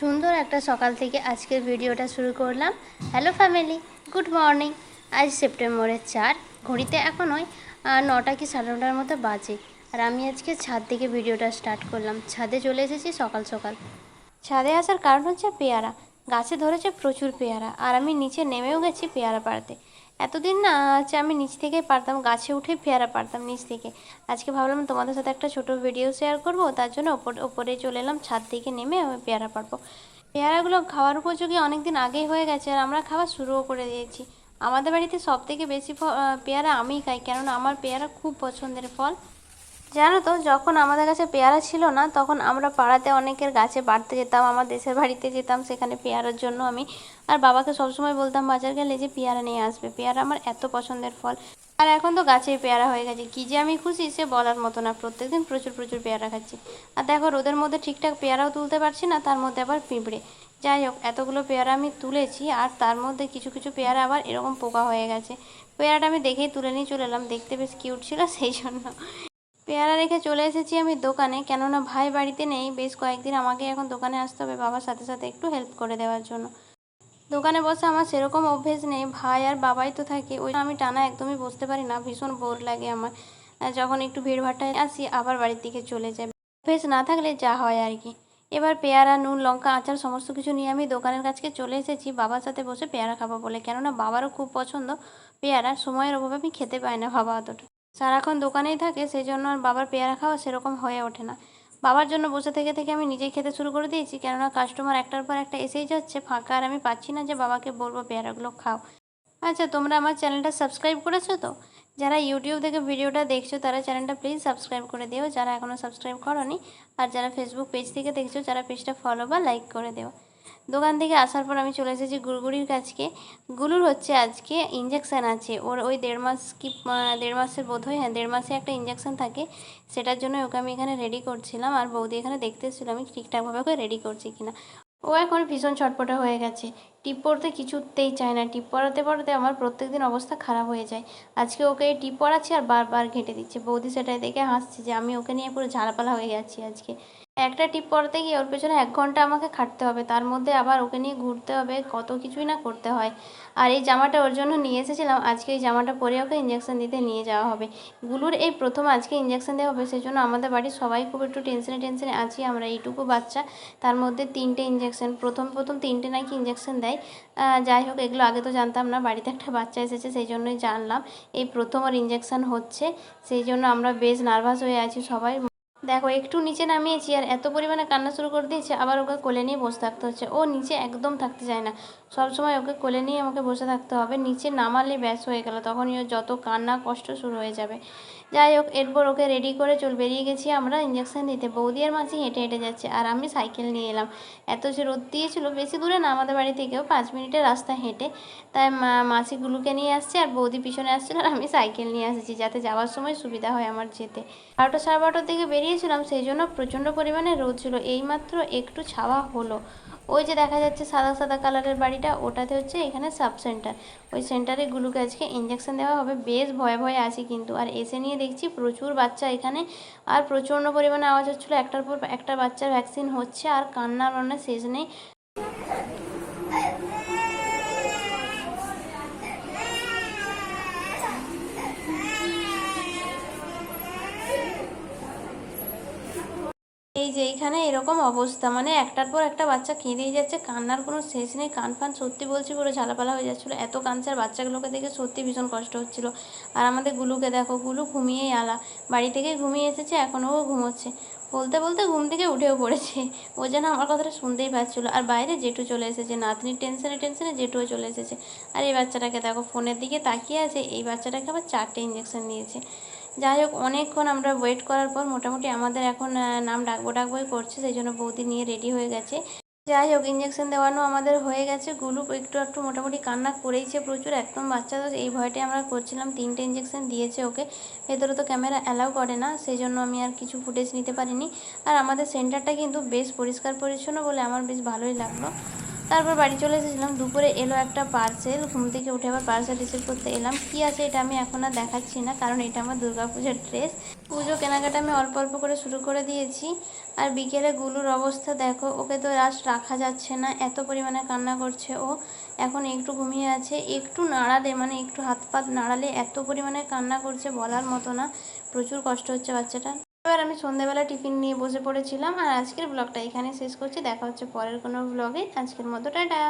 সুন্দর একটা সকাল থেকে আজকের ভিডিওটা শুরু করলাম। হ্যালো ফ্যামিলি গুড মর্নিং আজ সেপ্টেম্বরের চার, ঘড়িতে এখন ওই নটা কি সাড়ে নটার মতো বাজে। আর আমি আজকে ছাদ থেকে ভিডিওটা স্টার্ট করলাম। ছাদে চলে এসেছি সকাল সকাল। ছাদে আসার কারণ হচ্ছে পেয়ারা। গাছে ধরেছে প্রচুর পেয়ারা। আর আমি নিচে নেমেও গেছি পেয়ারা পাড়তে। এতদিন না হচ্ছে আমি নিচ থেকে পারতাম, গাছে উঠে পেয়ারা পারতাম নিচ থেকে। আজকে ভাবলাম তোমাদের সাথে একটা ছোট ভিডিও শেয়ার করব, তার জন্য ওপর, ওপরে চলে এলাম, ছাদ থেকে নেমে আমি পেয়ারা পারব। পেয়ারাগুলো খাওয়ার উপযোগী অনেক দিন আগেই হয়ে গেছে আর আমরা খাওয়া শুরুও করে দিয়েছি। আমাদের বাড়িতে সব থেকে বেশি পেয়ারা আমিই খাই, কেননা আমার পেয়ারা খুব পছন্দের ফল। জানো তো, যখন আমাদের কাছে পেয়ারা ছিল না, তখন আমরা পাড়াতে অনেকের গাছে বাড়তে যেতাম, আমার দেশের বাড়িতে যেতাম, সেখানে পেয়ারার জন্য আমি। আর বাবাকে সবসময় বলতাম, বাজার গেলে যে পেয়ারা নিয়ে আসবে, পেয়ারা আমার এত পছন্দের ফল। আর এখন তো গাছেই পেয়ারা হয়ে গেছে, কী যে আমি খুশি সে বলার মতো না, প্রত্যেকদিন প্রচুর প্রচুর পেয়ারা খাচ্ছি। আর দেখো, রোদের মধ্যে ঠিকঠাক পেয়ারাও তুলতে পারছি না, তার মধ্যে আবার পিঁপড়ে। যাই হোক, এতগুলো পেয়ারা আমি তুলেছি, আর তার মধ্যে কিছু কিছু পেয়ারা আবার এরকম পোকা হয়ে গেছে। পেয়ারাটা আমি দেখেই তুলে নিয়ে চলে এলাম, দেখতে বেশ কিউট ছিল, সেই জন্য পেয়ারা রেখে চলে এসেছি আমি দোকানে। কেননা ভাই বাড়িতে নেই, বেশ কয়েকদিন আমাকে এখন দোকানে আসতে হবে বাবার সাথে সাথে একটু হেল্প করে দেওয়ার জন্য। দোকানে বসে আমার সেরকম অভ্যেস নেই, ভাই আর বাবাই তো থাকে, ওই আমি টানা একদমই বসতে পারি না, ভীষণ বোর লাগে আমার। যখন একটু ভিড় ভাট্টায় আসি, আবার বাড়ির দিকে চলে যাই। অভ্যেস না থাকলে যা হয় আর কি। এবার পেয়ারা, নুন, লঙ্কা, আচার সমস্ত কিছু নিয়ে আমি দোকানের কাছকে চলে এসেছি, বাবার সাথে বসে পেয়ারা খাব বলে। কেননা বাবারও খুব পছন্দ পেয়ারা, সময়ের অভাবে আমি খেতে পাই না বাবা অতটা। সারাক্ষণ দোকানেই থাকে সেই জন্য আর বাবার পেয়ারা খাওয়া সেরকম হয়ে ওঠে না। বাবার জন্য বসে থেকে থেকে আমি নিজেই খেতে শুরু করে দিয়েছি, কেননা কাস্টমার একটার পর একটা এসেই যাচ্ছে, ফাঁকা আর আমি পাচ্ছি না যে বাবাকে বলব পেয়ারাগুলো খাও। আচ্ছা তোমরা আমার চ্যানেলটা সাবস্ক্রাইব করেছ তো? যারা ইউটিউব থেকে ভিডিওটা দেখছ, তারা চ্যানেলটা প্লিজ সাবস্ক্রাইব করে দিও, যারা এখনও সাবস্ক্রাইব করনি, আর যারা ফেসবুক পেজ থেকে দেখছ যারা পেজটা ফলো বা লাইক করে দিও। দোকান থেকে আসার পর আমি চলে এসেছি গুড়গুড়ির কাছকে। গুলুর হচ্ছে আজকে ইঞ্জেকশান আছে। ওর ওই দেড় মাস কি দেড় মাসের বোধ হয় হ্যাঁ দেড় মাসে একটা ইঞ্জেকশান থাকে। সেটার জন্য ওকে আমি এখানে রেডি করছিলাম। আর বৌদি এখানে দেখতে এসেছিল আমি ঠিকঠাকভাবে ওকে রেডি করছি কিনা। ও এখন ভীষণ ছটপটে হয়ে গেছে। টিপ পড়তে কিছুতেই চায় না। টিপ পড়াতে পড়াতে আমার প্রত্যেক দিন অবস্থা খারাপ হয়ে যায়। আজকে ওকে টিপ পড়াচ্ছি আর বারবার ঘেঁটে দিচ্ছে। বৌদি সেটাই দেখে হাসছে যে আমি ওকে নিয়ে পুরো ঝালাপালা হয়ে গেছি আজকে। একটা টিপ পড়াতে গিয়ে ওর পেছনে এক ঘণ্টা আমাকে খাটতে হবে। তার মধ্যে আবার ওকে নিয়ে ঘুরতে হবে, কত কিছুই না করতে হয়। আর এই জামাটা ওর জন্য নিয়ে এসেছিলাম, আজকে এই জামাটা পরে ওকে ইঞ্জেকশন দিতে নিয়ে যাওয়া হবে। গুলুর এই প্রথম আজকে ইঞ্জেকশন দেওয়া হবে, সেই জন্য আমাদের বাড়ির সবাই খুব একটু টেনশনে টেনশনে আছি। আমরা এইটুকু বাচ্চা, তার মধ্যে তিনটে ইঞ্জেকশন প্রথম প্রথম তিনটে নাকি ইঞ্জেকশন দেয়। যাই হোক, এগুলো আগে তো জানতাম না, বাড়িতে একটা বাচ্চা এসেছে, সেই জন্যই জানলাম। এই প্রথম ওর ইঞ্জেকশন হচ্ছে, সেই জন্য আমরা বেশ নার্ভাস হয়ে আছি সবাই। দেখো, একটু নিচে নামিয়েছি আর এত পরিমাণে কান্না শুরু করে দিয়েছে, আবার ওকে কোলে নিয়ে বসে থাকতে হচ্ছে। ও নিচে একদম থাকতে চায় না। সব সময় ওকে কোলে নিয়ে আমাকে বসে থাকতে হবে। নিচে নামালে ব্যাস হয়ে গেল, তখনই ওর যত কান্না কষ্ট শুরু হয়ে যাবে। যাই হোক, এরপর ওকে রেডি করে চল, বেরিয়ে গেছি আমরা ইঞ্জেকশন দিতে। বৌদি আর মাসি হেঁটে হেঁটে যাচ্ছে আর আমি সাইকেল নিয়ে এলাম। এত যে রোদ দিয়েছিল, বেশি দূরে না, আমাদের বাড়ি থেকেও পাঁচ মিনিটের রাস্তা হেঁটে। তাই মা- মাসি নিয়ে আসছে আর বৌদি পিছনে আসছিল আর আমি সাইকেল নিয়ে আসছি যাতে যাওয়ার সময় সুবিধা হয় আমার যেতে। বারোটা সাড়ে বারোটার দিকে বেরিয়েছিলাম, সেই জন্য প্রচণ্ড পরিমাণে রোদ ছিল। এইমাত্র একটু ছাওয়া হলো। ওই যে দেখা যাচ্ছে সাদা সাদা কালারের বাড়িটা, ওটাতে হচ্ছে এখানে সাব সেন্টার। ওই সেন্টারে গুলোকে আজকে ইঞ্জেকশন দেওয়া হবে। বেশ ভয়ে ভয়ে আছে কিন্তু। আর এসে নিয়ে দেখছি প্রচুর বাচ্চা এখানে। আর প্রচণ্ড পরিমাণে আওয়াজ হচ্ছিল। একটার পর একটা বাচ্চার ভ্যাকসিন হচ্ছে। আর কান্নার রান্না শেষ নেই। এই যে এইখানে এরকম অবস্থা মানে একটার পর একটা বাচ্চা কেঁদেই যাচ্ছে, কান্নার কোনো শেষ নেই, কান ফান সত্যি বলছি পুরো ঝালাপালা হয়ে যাচ্ছিল, এত আর বাচ্চাগুলোকে দেখে সত্যি ভীষণ কষ্ট হচ্ছিল। আর আমাদের গুলুকে দেখো, গুলু ঘুমিয়েই আলা, বাড়ি থেকেই ঘুমিয়ে এসেছে এখনও ও ঘুমোচ্ছে। বলতে বলতে ঘুম থেকে উঠেও পড়েছে, ও যেন আমার কথাটা শুনতেই পাচ্ছিলো। আর বাইরে জেঠু চলে এসেছে, নাতনির টেনশনে টেনশনে জেঠুও চলে এসেছে। আর এই বাচ্চাটাকে দেখো, ফোনের দিকে তাকিয়ে আছে, এই বাচ্চাটাকে আবার চারটে ইঞ্জেকশন দিয়েছে যাই হোক অনেকক্ষণ আমরা ওয়েট করার পর মোটামুটি আমাদের এখন নাম ডাকবো ডাকবোই করছে সেই জন্য বৌদি নিয়ে রেডি হয়ে গেছে। যাই হোক ইঞ্জেকশন দেওয়ানো আমাদের হয়ে গেছে। গুলু একটু একটু মোটামুটি কান্না করেইছে প্রচুর, একদম বাচ্চা তো এই ভয়টাই আমরা করছিলাম, তিনটে ইঞ্জেকশন দিয়েছে ওকে। ভেতরে তো ক্যামেরা অ্যালাউ করে না সেই জন্য আমি আর কিছু ফুটেজ নিতে পারিনি। আর আমাদের সেন্টারটা কিন্তু বেশ পরিষ্কার পরিচ্ছন্ন বলে আমার বেশ ভালোই লাগল। তারপর বাড়ি চলে এসেছিলাম, দুপুরে এলো একটা পার্সেল ঘুম থেকে উঠে আবার পার্সেল রিসিভ করতে এলাম। কি আছে এটা আমি এখন আর দেখাচ্ছি না, কারণ এটা আমার দুর্গাপুজোর ড্রেস পুজো, কেনাকাটা আমি অল্প অল্প করে শুরু করে দিয়েছি। আর বিকেলে গুলুর অবস্থা দেখো, ওকে তো লাস্ট রাখা যাচ্ছে না, এত পরিমাণে কান্না করছে ও। এখন একটু ঘুমিয়ে আছে, একটু নাড়ালে মানে একটু হাত পাত নাড়ালে এত পরিমাণে কান্না করছে বলার মতো না। প্রচুর কষ্ট হচ্ছে বাচ্চাটা এবার আমি সন্ধ্যেবেলা টিফিন নিয়ে বসে পড়েছিলাম আর আজকের ব্লগটা এখানে শেষ করছি। দেখা হচ্ছে পরের কোনো ব্লগে। আজকের মতো টাটা।